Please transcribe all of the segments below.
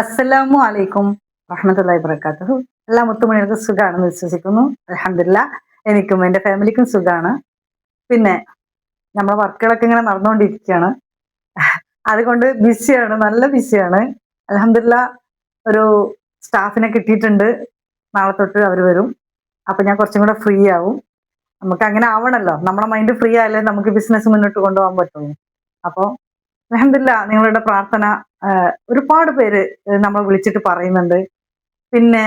അസ്സലാമു അലൈക്കും റഹ്മത്തുള്ളാഹി വബറകാതുഹു. എല്ലാ മുത്തുമണികൾക്കും സുഖമാണെന്ന് വിശ്വസിക്കുന്നു. അലഹമില്ല എനിക്കും എന്റെ ഫാമിലിക്കും സുഖമാണ് പിന്നെ നമ്മളെ വർക്കുകളൊക്കെ ഇങ്ങനെ നടന്നുകൊണ്ടിരിക്കുകയാണ്. അതുകൊണ്ട് ബിസിയാണ് നല്ല ബിസിയാണ്. അലഹമില്ല ഒരു സ്റ്റാഫിനെ കിട്ടിയിട്ടുണ്ട്. നാളെ തൊട്ട് അവർ വരും. അപ്പൊ ഞാൻ കുറച്ചും കൂടെ ഫ്രീ ആവും. നമുക്ക് അങ്ങനെ ആവണല്ലോ. നമ്മളെ മൈൻഡ് ഫ്രീ ആയാലേ നമുക്ക് ബിസിനസ് മുന്നോട്ട് കൊണ്ടുപോകാൻ പറ്റുള്ളൂ. അപ്പോൾ അലഹമില്ല നിങ്ങളുടെ പ്രാർത്ഥന ഒരുപാട് പേര് നമ്മൾ വിളിച്ചിട്ട് പറയുന്നുണ്ട്. പിന്നെ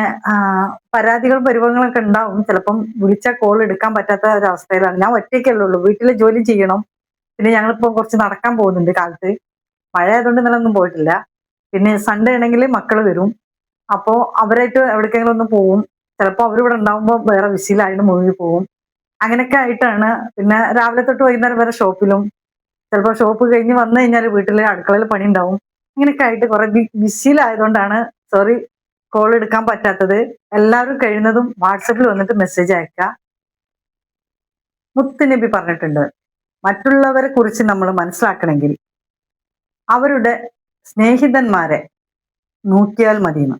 പരാതികൾ പരിഭവങ്ങളൊക്കെ ഉണ്ടാവും. ചിലപ്പം വിളിച്ച കോൾ എടുക്കാൻ പറ്റാത്ത ഒരവസ്ഥയിലാണ്. ഞാൻ ഒറ്റയ്ക്കല്ലേ ഉള്ളൂ വീട്ടിലെ ജോലി ചെയ്യണം. പിന്നെ ഞങ്ങളിപ്പോ കുറച്ച് നടക്കാൻ പോകുന്നുണ്ട് കാലത്ത്. മഴ ആയതുകൊണ്ട് ഇന്നലെ ഒന്നും പോയിട്ടില്ല. പിന്നെ സൺഡേ ആണെങ്കിൽ മക്കൾ വരും. അപ്പോൾ അവരായിട്ട് എവിടേക്കെങ്കിലും ഒന്ന് പോവും. ചിലപ്പോൾ അവരിവിടെ ഉണ്ടാവുമ്പോൾ വേറെ വിസിലായിട്ട് മുഴുകി പോവും. അങ്ങനെയൊക്കെ ആയിട്ടാണ്. പിന്നെ രാവിലെ തൊട്ട് വൈകുന്നേരം വരെ ഷോപ്പിലും ചിലപ്പോൾ ഷോപ്പ് കഴിഞ്ഞ് വന്നു കഴിഞ്ഞാൽ വീട്ടിലെ അടുക്കളയിൽ പണി ഉണ്ടാവും ഇങ്ങനെയൊക്കെ ആയിട്ട് കുറെ ബിസിയിലായതുകൊണ്ടാണ് സോറി കോൾ എടുക്കാൻ പറ്റാത്തത്. എല്ലാവരും കഴിയുന്നതും വാട്സപ്പിൽ വന്നിട്ട് മെസ്സേജ് അയക്കുക മുത്തുനബി പറഞ്ഞിട്ടുണ്ട്. മറ്റുള്ളവരെ കുറിച്ച് നമ്മൾ മനസ്സിലാക്കണമെങ്കിൽ അവരുടെ സ്നേഹിതന്മാരെ നോക്കിയാൽ മതിയെന്ന്.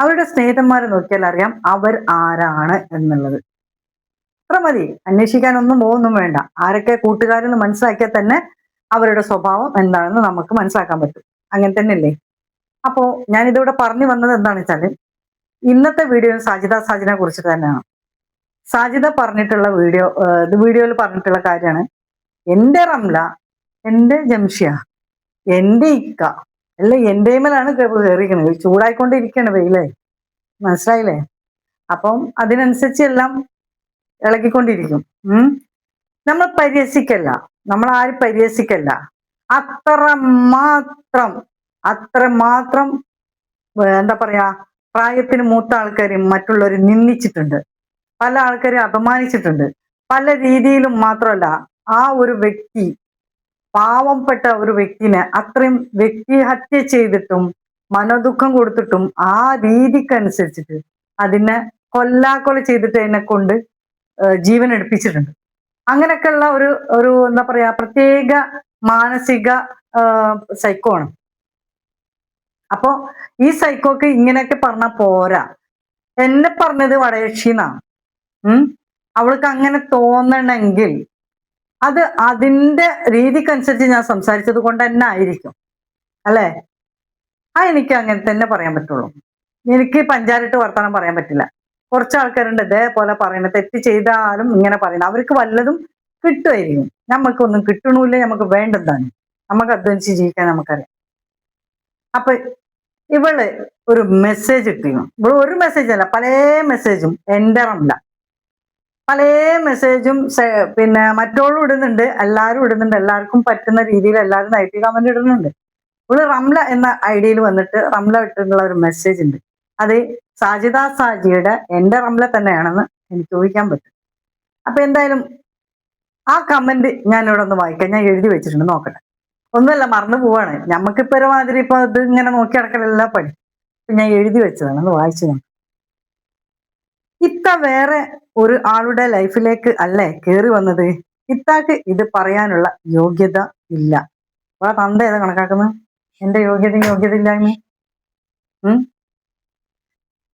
അവരുടെ സ്നേഹിതന്മാരെ നോക്കിയാൽ അറിയാം അവർ ആരാണ് എന്നുള്ളത്. അത്ര മതി. അന്വേഷിക്കാനൊന്നും പോകുന്നും വേണ്ട. ആരൊക്കെ കൂട്ടുകാരെന്ന് മനസ്സിലാക്കിയാൽ തന്നെ അവരുടെ സ്വഭാവം എന്താണെന്ന് നമുക്ക് മനസ്സിലാക്കാൻ പറ്റും. അങ്ങനെ തന്നെയല്ലേ? ഞാൻ ഇതിവിടെ പറഞ്ഞു വന്നത് എന്താണെന്ന് വെച്ചാൽ ഇന്നത്തെ വീഡിയോ സാജിദ സാജിനെ കുറിച്ച് തന്നെയാണ്. സാജിദ പറഞ്ഞിട്ടുള്ള വീഡിയോ വീഡിയോയിൽ പറഞ്ഞിട്ടുള്ള കാര്യമാണ്. എന്റെ റംല എന്റെ ജംഷിയ എന്റെ ഇക്ക അല്ല? എന്റെ മേലാണ് കയറിയിരിക്കുന്നത് ചൂടായിക്കൊണ്ടിരിക്കുകയാണ് വെയിലേ. മനസ്സിലായില്ലേ? അപ്പം അതിനനുസരിച്ച് എല്ലാം ഇളകിക്കൊണ്ടിരിക്കും നമ്മൾ പരിഹസിക്കല്ല. നമ്മൾ ആരും പരിഹസിക്കല്ല അത്ര മാത്രം അത്ര മാത്രം എന്താ പറയാ പ്രായത്തിന് മൂത്ത ആൾക്കാരെയും മറ്റുള്ളവരെയും നിന്ദിച്ചിട്ടുണ്ട്. പല ആൾക്കാരെ അപമാനിച്ചിട്ടുണ്ട്. പല രീതിയിലും മാത്രമല്ല ആ ഒരു വ്യക്തി പാവപ്പെട്ട ഒരു വ്യക്തിനെ അത്രയും വ്യക്തി ഹത്യ ചെയ്തിട്ടും മനോദുഃഖം കൊടുത്തിട്ടും ആ രീതിക്കനുസരിച്ചിട്ട് അതിനെ കൊല്ലാക്കൊല ചെയ്തിട്ട് അതിനെ കൊണ്ട് എടുപ്പിച്ചിട്ടുണ്ട് അങ്ങനെയൊക്കെയുള്ള ഒരു ഒരു എന്താ പറയാ പ്രത്യേക മാനസിക സൈക്കോ ആണ്. അപ്പോ ഈ സൈക്കോക്ക് ഇങ്ങനെയൊക്കെ പറഞ്ഞ പോരാ. എന്നെ പറഞ്ഞത് വടയക്ഷിന്നാണ് ഉം? അവൾക്ക് അങ്ങനെ തോന്നണമെങ്കിൽ അത് അതിന്റെ രീതിക്കനുസരിച്ച് ഞാൻ സംസാരിച്ചത് കൊണ്ട് തന്നെ ആയിരിക്കും. അല്ലേ? ആ എനിക്ക് അങ്ങനെ തന്നെ പറയാൻ പറ്റുള്ളൂ. എനിക്ക് പഞ്ചാരിട്ട് വർത്തമാനം പറയാൻ പറ്റില്ല. കുറച്ച് ആൾക്കാരുണ്ട് ഇതേപോലെ പറയുന്നത്. തെറ്റ് ചെയ്താലും ഇങ്ങനെ പറയുന്നത്. അവർക്ക് വല്ലതും കിട്ടുമായിരിക്കും. നമുക്കൊന്നും കിട്ടണില്ല? നമുക്ക് വേണ്ടതാണ്. നമുക്ക് അധ്വാനിച്ച് ജീവിക്കാൻ നമുക്കറിയാം അപ്പൊ ഇവൾ ഒരു മെസ്സേജ് ഇട്ടിരുന്നു. ഇവൾ ഒരു മെസ്സേജ് അല്ല പല മെസ്സേജും എന്റെ അല്ല പല മെസ്സേജും പിന്നെ മറ്റോളും ഇടുന്നുണ്ട്. എല്ലാവരും ഇടുന്നുണ്ട്. എല്ലാവർക്കും പറ്റുന്ന രീതിയിൽ എല്ലാവരും നൈറ്റി കമന്റ് ഇടുന്നുണ്ട്. ഇവൾ റംല എന്ന ഐഡിയയിൽ വന്നിട്ട് റംല ഇട്ടിട്ടുള്ള ഒരു മെസ്സേജ് ഉണ്ട്. അത് സാജിദ സാജിയുടെ എന്റെ റംല തന്നെയാണെന്ന് എനിക്ക് ഊഹിക്കാൻ പറ്റും. അപ്പൊ എന്തായാലും ആ കമന്റ് ഞാൻ ഇവിടെ ഒന്ന് വായിക്കാം. ഞാൻ എഴുതി വെച്ചിട്ടുണ്ട്. നോക്കട്ടെ. ഒന്നുമല്ല മറന്നു പോവാണ്. നമുക്കിപ്പോ ഒരുമാതിരി ഇപ്പൊ ഇത് ഇങ്ങനെ നോക്കി അടക്കലല്ല പണി. ഞാൻ എഴുതി വെച്ചതാണ്. ഒന്ന് വായിച്ചു ഞാൻ ഇത്ത വേറെ ഒരു ആളുടെ ലൈഫിലേക്ക് അല്ലേ കയറി വന്നത്? ഇത്താക്ക് ഇത് പറയാനുള്ള യോഗ്യത ഇല്ല. അപ്പൊ തന്ത ഏതാ കണക്കാക്കുന്നത്? എന്റെ യോഗ്യത യോഗ്യത ഇല്ലായ്മ ഉം?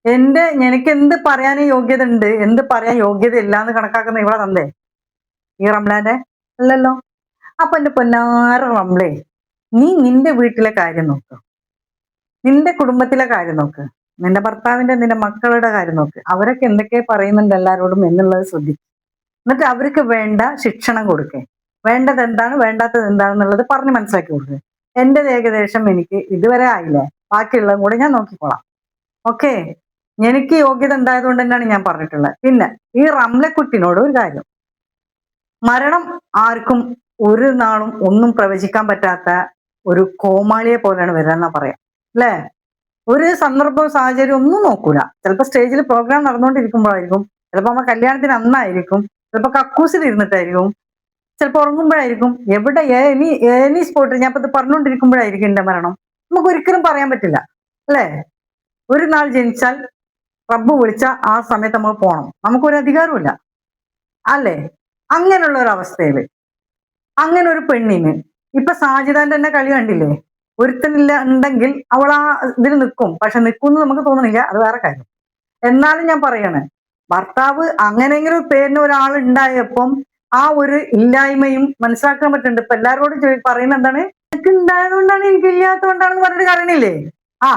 എന്റെ എനിക്ക് എന്ത് പറയാൻ യോഗ്യത ഉണ്ട് എന്ത് പറയാൻ യോഗ്യത ഇല്ല എന്ന് കണക്കാക്കുന്ന ഇവിടെ തന്നേ. ഈ റംലാന്റെ? അല്ലല്ലോ. അപ്പൊ എന്റെ പൊന്നാര റംലേ നീ നിന്റെ വീട്ടിലെ കാര്യം നോക്ക്. നിന്റെ കുടുംബത്തിലെ കാര്യം നോക്ക്. നിന്റെ ഭർത്താവിന്റെ നിന്റെ മക്കളുടെ കാര്യം നോക്ക്. അവരൊക്കെ എന്തൊക്കെ പറയുന്നുണ്ട് എല്ലാവരോടും എന്നുള്ളത് ശ്രദ്ധിക്കും. എന്നിട്ട് അവർക്ക് വേണ്ട ശിക്ഷണം കൊടുക്കേ. വേണ്ടത് എന്താണ്? വേണ്ടാത്തത് എന്താണെന്നുള്ളത് പറഞ്ഞ് മനസ്സിലാക്കി കൊടുക്കുക എന്റെ ഏകദേശം എനിക്ക് ഇതുവരെ ആയില്ലേ? ബാക്കിയുള്ളതും കൂടെ ഞാൻ നോക്കിക്കോളാം. ഓക്കെ? എനിക്ക് യോഗ്യത ഉണ്ടായതുകൊണ്ട് തന്നെയാണ് ഞാൻ പറഞ്ഞിട്ടുള്ളത്. പിന്നെ ഈ റംലക്കുട്ടിനോട് ഒരു കാര്യം. മരണം ആർക്കും ഒരു നാളും ഒന്നും പ്രവചിക്കാൻ പറ്റാത്ത ഒരു കോമാളിയെ പോലെയാണ് വരിക പറയാം. അല്ലേ? ഒരു സന്ദർഭവും സാഹചര്യം ഒന്നും നോക്കൂല. ചിലപ്പോൾ സ്റ്റേജിൽ പ്രോഗ്രാം നടന്നുകൊണ്ടിരിക്കുമ്പോഴായിരിക്കും ചിലപ്പോൾ നമ്മ കല്യാണത്തിന് അന്നായിരിക്കും ചിലപ്പോൾ കക്കൂസിൽ ഇരുന്നിട്ടായിരിക്കും ചിലപ്പോൾ ഉറങ്ങുമ്പോഴായിരിക്കും എവിടെ എനി എനി സ്പോട്ടിൽ ഞാൻ ഇപ്പൊ ഇത് പറഞ്ഞുകൊണ്ടിരിക്കുമ്പോഴായിരിക്കും എന്റെ മരണം. നമുക്ക് ഒരിക്കലും പറയാൻ പറ്റില്ല. അല്ലേ? ഒരു നാൾ ജനിച്ചാൽ റബ്ബ് വിളിച്ച ആ സമയത്ത് നമ്മൾ പോകണം നമുക്കൊരു അധികാരമില്ല അല്ലേ? അങ്ങനെയുള്ള ഒരു അവസ്ഥയിൽ അങ്ങനെ ഒരു പെണ്ണിന്. ഇപ്പൊ സാജിദാന്റെ തന്നെ കളി കണ്ടില്ലേ? ഒരുത്തനില്ല ഉണ്ടെങ്കിൽ അവൾ ആ ഇതിൽ നിൽക്കും പക്ഷെ നിൽക്കുമെന്ന് നമുക്ക് തോന്നുന്നില്ല അത് വേറെ കാര്യം. എന്നാലും ഞാൻ പറയാണ് ഭർത്താവ് അങ്ങനെയെങ്കിലും പേരിന് ഒരാൾ ഉണ്ടായപ്പം ആ ഒരു ഇല്ലായ്മയും മനസ്സിലാക്കാൻ പറ്റുന്നുണ്ട്. ഇപ്പൊ എല്ലാവരോടും പറയുന്നത് എന്താണ്? എനിക്ക് ഉണ്ടായതുകൊണ്ടാണ് എനിക്ക് ഇല്ലാത്തതുകൊണ്ടാണെന്ന് പറഞ്ഞിട്ട് കാര്യമില്ലേ? ആ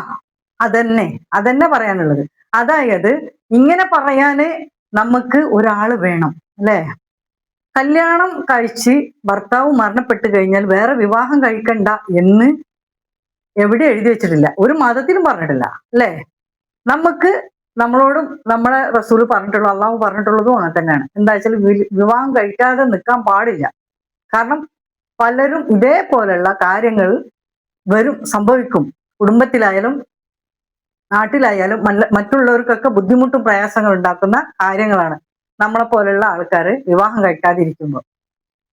അതന്നെ. അതന്നെ പറയാനുള്ളത്. അതായത് ഇങ്ങനെ പറയാന് നമുക്ക് ഒരാൾ വേണം അല്ലേ? കല്യാണം കഴിച്ച് ഭർത്താവ് മരണപ്പെട്ട് കഴിഞ്ഞാൽ വേറെ വിവാഹം കഴിക്കണ്ട എന്ന് എവിടെ എഴുതി വെച്ചിട്ടില്ല. ഒരു മതത്തിലും പറഞ്ഞിട്ടില്ല അല്ലേ? നമുക്ക് നമ്മളോടും നമ്മളെ റസൂൽ പറഞ്ഞിട്ടുള്ള അള്ളാഹു പറഞ്ഞിട്ടുള്ളതും അങ്ങനെ തന്നെയാണ്. എന്താ വെച്ചാൽ വിവാഹം കഴിക്കാതെ നിൽക്കാൻ പാടില്ല. കാരണം പലരും ഇതേപോലെയുള്ള കാര്യങ്ങൾ വരും സംഭവിക്കും. കുടുംബത്തിലായാലും നാട്ടിലായാലും മറ്റുള്ളവർക്കൊക്കെ ബുദ്ധിമുട്ടും പ്രയാസങ്ങൾ ഉണ്ടാക്കുന്ന കാര്യങ്ങളാണ്. നമ്മളെ പോലുള്ള ആൾക്കാർ വിവാഹം കഴിക്കാതിരിക്കുമ്പോൾ.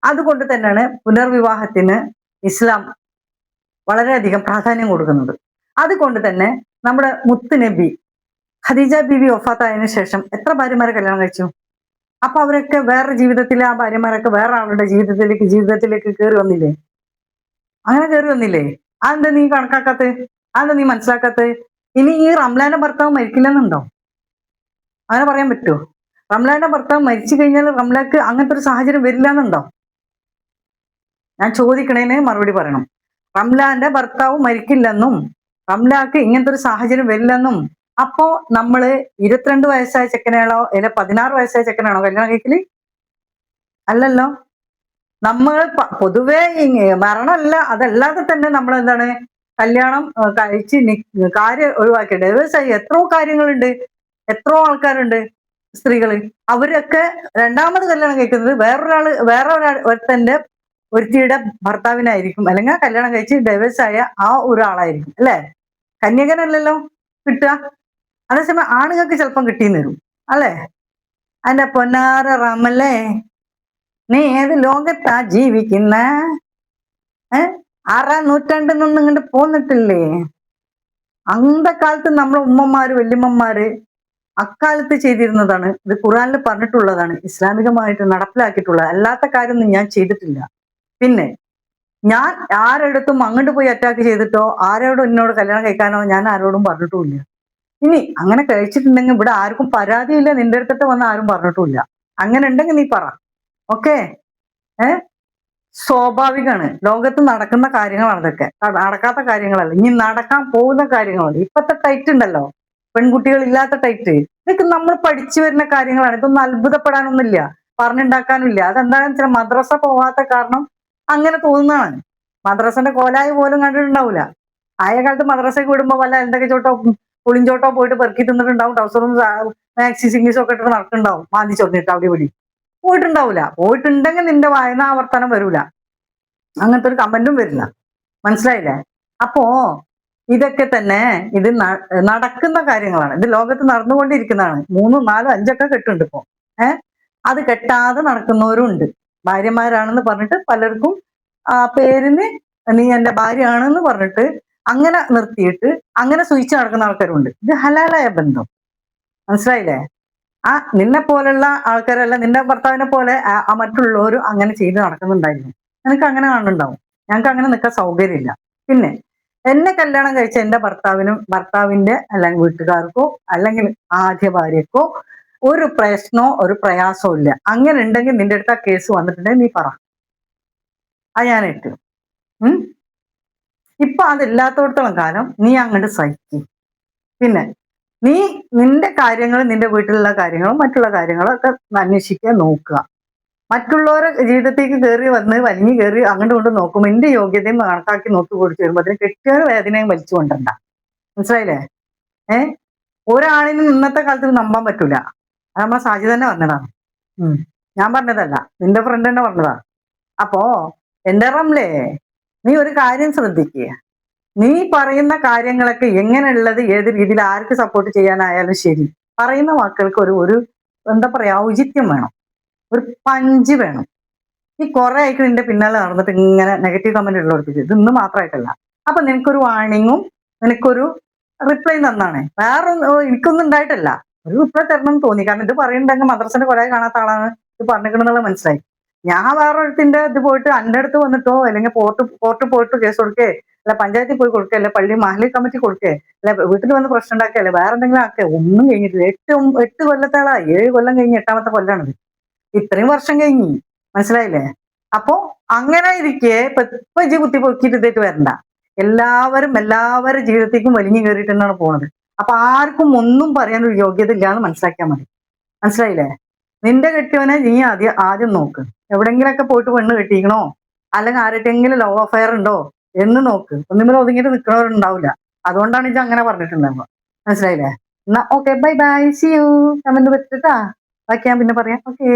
അതുകൊണ്ട് തന്നെയാണ് പുനർവിവാഹത്തിന് ഇസ്ലാം വളരെയധികം പ്രാധാന്യം കൊടുക്കുന്നത്. അതുകൊണ്ട് തന്നെ നമ്മുടെ മുത്ത് നബി ഖദീജ ബിബി ഒഫാത്തായതിനു ശേഷം എത്ര ഭാര്യമാരെ കല്യാണം കഴിച്ചു? അപ്പൊ അവരൊക്കെ വേറെ ജീവിതത്തിലെ ആ ഭാര്യമാരൊക്കെ വേറെ ആളുടെ ജീവിതത്തിലേക്ക് ജീവിതത്തിലേക്ക് കയറി വന്നില്ലേ? അങ്ങനെ കയറി വന്നില്ലേ? അതെന്താ നീ കണക്കാക്കാത്ത? അതെന്താ നീ മനസ്സിലാക്കാത്ത? ഇനി ഈ റംലാന്റെ ഭർത്താവ് മരിക്കില്ലെന്നുണ്ടോ? അങ്ങനെ പറയാൻ പറ്റുമോ റംലാന്റെ ഭർത്താവ് മരിച്ചു കഴിഞ്ഞാൽ റംലാക്ക് അങ്ങനത്തെ ഒരു സാഹചര്യം വരില്ല എന്നുണ്ടോ ഞാൻ ചോദിക്കണേന് മറുപടി പറയണം. റംലാന്റെ ഭർത്താവ് മരിക്കില്ലെന്നും റംലാക്ക് ഇങ്ങനത്തെ ഒരു സാഹചര്യം വരില്ലെന്നും അപ്പോ നമ്മൾ ഇരുപത്തിരണ്ട് വയസ്സായ ചെക്കനാണോ അല്ലെ പതിനാറ് വയസ്സായ ചെക്കനാണോ കല്യാണം കഴിക്കൽ? അല്ലല്ലോ. നമ്മൾ പൊതുവേ മരണമല്ല അതല്ലാതെ തന്നെ നമ്മൾ എന്താണ് കല്യാണം കഴിച്ച് കാര്യം ഒഴിവാക്കി ഡൈവേഴ്സ് ആയി എത്രയോ കാര്യങ്ങളുണ്ട് എത്രയോ ആൾക്കാരുണ്ട് സ്ത്രീകൾ. അവരൊക്കെ രണ്ടാമത് കല്യാണം കഴിക്കുന്നത് വേറൊരാൾ വേറെ ഒരാൾ ഒരുത്തന്റെ ഒരുത്തിയുടെ ഭർത്താവിനായിരിക്കും. അല്ലെങ്കിൽ കല്യാണം കഴിച്ച് ഡൈവേഴ്സ് ആയ ആ ഒരാളായിരിക്കും. അല്ലെ? കന്യകനല്ലല്ലോ കിട്ടുക. അതേസമയം ആണുങ്ങൾക്ക് ചിലപ്പം കിട്ടിയെന്ന് വരും. അല്ലേ? അന്റെ പൊന്നാര റമല്ലേ? നീ ഏത് ലോകത്താ ജീവിക്കുന്ന? ഏ? ആറാം നൂറ്റാണ്ടിൽ നിന്ന് ഇങ്ങോട്ട് പോന്നിട്ടില്ലേ? അന്നത്തെ കാലത്ത് നമ്മളെ ഉമ്മമാര് വല്യമ്മമാര് അക്കാലത്ത് ചെയ്തിരുന്നതാണ്. ഇത് ഖുറാനിൽ പറഞ്ഞിട്ടുള്ളതാണ്. ഇസ്ലാമികമായിട്ട് നടപ്പിലാക്കിയിട്ടുള്ളത് അല്ലാത്ത കാര്യമൊന്നും ഞാൻ ചെയ്തിട്ടില്ല. പിന്നെ ഞാൻ ആരെടുത്തും അങ്ങോട്ട് പോയി അറ്റാക്ക് ചെയ്തിട്ടോ ആരോടും എന്നോട് കല്യാണം കഴിക്കാനോ ഞാൻ ആരോടും പറഞ്ഞിട്ടുമില്ല. ഇനി അങ്ങനെ കഴിച്ചിട്ടുണ്ടെങ്കിൽ ഇവിടെ ആർക്കും പരാതിയില്ല. നിന്റെ അടുത്തിട്ട് വന്ന് ആരും പറഞ്ഞിട്ടുമില്ല. അങ്ങനെ ഉണ്ടെങ്കിൽ നീ പറ. ഓക്കേ ഏ? സ്വാഭാവികമാണ്. ലോകത്ത് നടക്കുന്ന കാര്യങ്ങളാണ് ഇതൊക്കെ. നടക്കാത്ത കാര്യങ്ങളല്ല. ഇനി നടക്കാൻ പോകുന്ന കാര്യങ്ങളുണ്ട് ഇപ്പത്തെ ടൈറ്റ് ഉണ്ടല്ലോ. പെൺകുട്ടികൾ ഇല്ലാത്ത ടൈറ്റ് ഇതൊക്കെ നമ്മൾ പഠിച്ചു വരുന്ന കാര്യങ്ങളാണ്. ഇതൊന്നും അത്ഭുതപ്പെടാനൊന്നുമില്ല. പറഞ്ഞുണ്ടാക്കാനില്ല അതെന്താണെന്ന് വെച്ചാൽ മദ്രസ പോവാത്ത കാരണം അങ്ങനെ തോന്നുന്നതാണ്. മദ്രസന്റെ കോലായി പോലും കണ്ടിട്ടുണ്ടാവില്ല ആയ കാലത്ത് മദ്രസയ്ക്ക് വിടുമ്പോ വല്ല എന്തൊക്കെ ചോട്ടോ പുളിഞ്ചോട്ടോ പോയിട്ട് പെറുക്കി തിന്നിട്ടുണ്ടാവും. ടൗസറും മാക്സി സിംഗീസും ഒക്കെ ഇട്ടിട്ട് നടക്കുന്നുണ്ടാവും. മാന്തി ചൊന്നിട്ട് അവിടെ ഇവിടെ. പോയിട്ടുണ്ടാവില്ല പോയിട്ടുണ്ടെങ്കിൽ നിന്റെ വായന ആവർത്തനം വരൂല. അങ്ങനത്തെ ഒരു കമന്റും വരില്ല മനസ്സിലായില്ലേ? അപ്പോ ഇതൊക്കെ തന്നെ ഇത് നടക്കുന്ന കാര്യങ്ങളാണ്. ഇത് ലോകത്ത് നടന്നുകൊണ്ടിരിക്കുന്നതാണ്. മൂന്നും നാലും അഞ്ചൊക്കെ കെട്ടുണ്ട് ഇപ്പോ. ഏഹ് അത് കെട്ടാതെ നടക്കുന്നവരും ഉണ്ട് ഭാര്യമാരാണെന്ന് പറഞ്ഞിട്ട് പലർക്കും ആ പേരിന് നീ എന്റെ ഭാര്യയാണെന്ന് പറഞ്ഞിട്ട് അങ്ങനെ നിർത്തിയിട്ട് അങ്ങനെ സൂചിച്ച് നടക്കുന്ന ആൾക്കാരുണ്ട്. ഇത് ഹലാലായ ബന്ധം. മനസ്സിലായില്ലേ? ആ നിന്നെ പോലെയുള്ള ആൾക്കാരല്ല നിന്റെ ഭർത്താവിനെ പോലെ ആ- മറ്റുള്ളവരും അങ്ങനെ ചെയ്ത് നടക്കുന്നുണ്ടായിരുന്നു. നിനക്ക് അങ്ങനെ കാണുന്നുണ്ടാവും. ഞങ്ങൾക്ക് അങ്ങനെ നിൽക്കാൻ സൗകര്യമില്ല. പിന്നെ എന്നെ കല്യാണം കഴിച്ച എന്റെ ഭർത്താവിനും ഭർത്താവിന്റെ അല്ലെങ്കിൽ വീട്ടുകാർക്കോ അല്ലെങ്കിൽ ആദ്യ ഭാര്യക്കോ ഒരു പ്രശ്നമോ ഒരു പ്രയാസമോ ഇല്ല. അങ്ങനെ ഉണ്ടെങ്കിൽ നിന്റെ അടുത്ത് ആ കേസ് വന്നിട്ടുണ്ടെങ്കിൽ നീ പറ. ആ ഞാൻ ഉം? ഇപ്പൊ അതില്ലാത്തോടത്തോളം കാലം നീ അങ്ങോട്ട് സഹിക്കും. പിന്നെ നീ നിന്റെ കാര്യങ്ങൾ നിന്റെ വീട്ടിലുള്ള കാര്യങ്ങളും മറ്റുള്ള കാര്യങ്ങളും ഒക്കെ അന്വേഷിക്കാൻ നോക്കുക. മറ്റുള്ളവരെ ജീവിതത്തേക്ക് കയറി വന്ന് വലിഞ്ഞു കയറി അങ്ങോട്ട് കൊണ്ട് നോക്കും എന്റെ യോഗ്യതയും കണക്കാക്കി നോക്കി കൊടുത്തു വരുമ്പോൾ അതിന് കെട്ടിയ വേദനയും വലിച്ചു കൊണ്ടണ്ട മനസ്സിലായില്ലേ? ഏ? ഒരാളിനും ഇന്നത്തെ കാലത്ത് നമ്പാൻ പറ്റൂല. അത് നമ്മളെ സാജി തന്നെ പറഞ്ഞതാണ്. ഉം. ഞാൻ പറഞ്ഞതല്ല. നിന്റെ ഫ്രണ്ട് തന്നെ പറഞ്ഞതാണ്. അപ്പോ എന്റെ റംലേ? നീ ഒരു കാര്യം ശ്രദ്ധിക്കുക നീ പറയുന്ന കാര്യങ്ങളൊക്കെ എങ്ങനെയുള്ളത് ഏത് രീതിയിൽ ആർക്ക് സപ്പോർട്ട് ചെയ്യാനായാലും ശരി. പറയുന്ന വാക്കുകൾക്ക് ഒരു ഒരു എന്താ പറയാ ഔചിത്യം വേണം. ഒരു പഞ്ച് വേണം. ഈ കുറെ ആയിട്ട് നിന്റെ പിന്നാലെ നടന്നിട്ട് ഇങ്ങനെ നെഗറ്റീവ് കമന്റ് ഉള്ളവർക്ക് ഇത് ഇന്ന് മാത്രമായിട്ടല്ല അപ്പൊ നിനക്കൊരു വാണിങ്ങും നിനക്കൊരു റിപ്ലൈ തന്നാണ്. വേറൊന്നും എനിക്കൊന്നും ഉണ്ടായിട്ടല്ല ഒരു റിപ്ലൈ തരണം തോന്നി. കാരണം ഇത് പറയുന്നുണ്ടെങ്കിൽ മദ്രസന്റെ കുറെ കാണാത്ത ആളാണ്. ഇത് പറഞ്ഞിട്ടുണ്ടെന്നുള്ളത് മനസ്സിലായി. ഞാൻ വേറൊരുത്തിന്റെ ഇത് പോയിട്ട് എന്റെ അടുത്ത് വന്നിട്ടോ അല്ലെങ്കിൽ പോർട്ട് പോർട്ട് പോയിട്ട് കേസ് കൊടുക്കേ അല്ല പഞ്ചായത്തിൽ പോയി കൊടുക്കേ അല്ലെ പള്ളി മഹലി കമ്മിറ്റി കൊടുക്കേ അല്ലെ വീട്ടിൽ വന്ന് പ്രശ്നം ഉണ്ടാക്കുക അല്ലെ വേറെ എന്തെങ്കിലും ആക്കുക ഒന്നും കഴിഞ്ഞിട്ടില്ല. എട്ട് എട്ട് കൊല്ലത്താളാ ഏഴ് കൊല്ലം കഴിഞ്ഞ് എട്ടാമത്തെ കൊല്ലാണിത്. ഇത്രയും വർഷം കഴിഞ്ഞി മനസ്സിലായില്ലേ? അപ്പോ അങ്ങനെ ഇരിക്കെ ഇപ്പൊ ഇപ്പൊ ഇജ്ജ് കുത്തി പൊക്കിയിട്ട് ഇതേക്ക് വരണ്ട. എല്ലാവരും എല്ലാവരുടെ ജീവിതത്തേക്കും വലിഞ്ഞു കയറിയിട്ട് തന്നെയാണ് പോണത്. അപ്പൊ ആർക്കും ഒന്നും പറയാനൊരു യോഗ്യത ഇല്ല എന്ന് മനസ്സിലാക്കിയാൽ മതി. മനസ്സിലായില്ലേ? നിന്റെ കെട്ടിയവനെ നീ ആദ്യം ആദ്യം നോക്ക്. എവിടെങ്കിലൊക്കെ പോയിട്ട് പെണ്ണ് കെട്ടിക്കണോ? അല്ലെങ്കിൽ ആരുടെങ്കിലും ലവ് അഫയർ ഉണ്ടോ? എന്ന് നോക്ക്. ഒന്നുമില്ല ഒതുങ്ങിയിട്ട് നിൽക്കണവരുണ്ടാവില്ല. അതുകൊണ്ടാണ് ഇത് അങ്ങനെ പറഞ്ഞിട്ടുണ്ടാവുക. മനസ്സിലായില്ലേ? എന്നാ okay bye bye see you comment വെച്ചിട്ടാ. ബാക്കി ഞാൻ പിന്നെ പറയാം. ഓക്കെ